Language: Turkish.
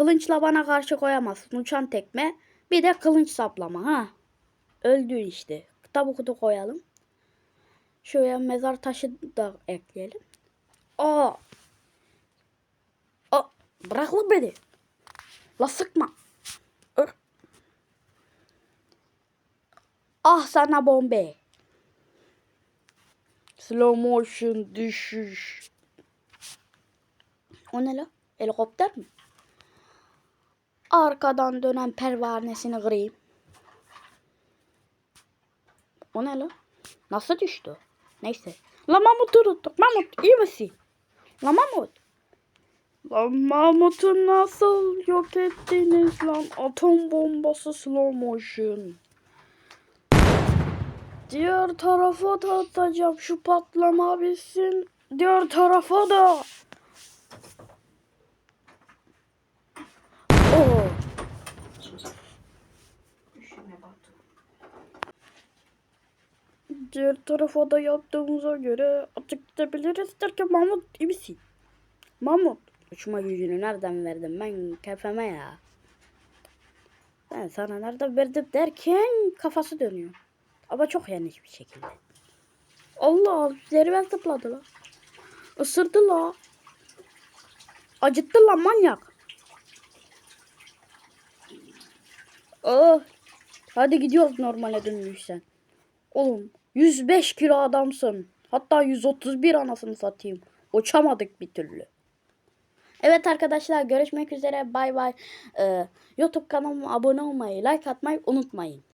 kılınçla bana karşı koyamazsın. Uçan tekme. Bir de kılınç saplama ha. Öldün işte. Kitap kutu koyalım. Şuraya mezar taşı da ekleyelim. Aa. Aa. Bırak lan beni. La sıkma. Ah sana bombe. Slow motion düşüş. O ne la? Helikopter mi? Arkadan dönen pervanesini kırayım. O ne la? Nasıl düştü? Neyse. La Mahmut'u tuttuk. Mahmut iyi misin? La Mahmut. Lan Mahmut'u nasıl yok ettiniz lan? Atom bombası slow motion. Diğer tarafa da atacağım. Şu patlama bitsin. Diğer tarafa da. Diğer tarafa da yaptığımıza göre artık gidebiliriz derken Mahmut iyi misin? Mahmut. Uçma gücünü nereden verdim ben kefeme ya. Ben sana nereden verdim derken kafası dönüyor. Ama çok yanlış bir şekilde. Allah üzerime zıpladı la. Isırdı la. Acıttı lan manyak. Oh. Hadi gidiyoruz normale dönmüşsen. Oğlum 105 kilo adamsın. Hatta 131 anasını satayım. Uçamadık bir türlü. Evet arkadaşlar görüşmek üzere. Bay bay. Ee, YouTube kanalıma abone olmayı, like atmayı unutmayın.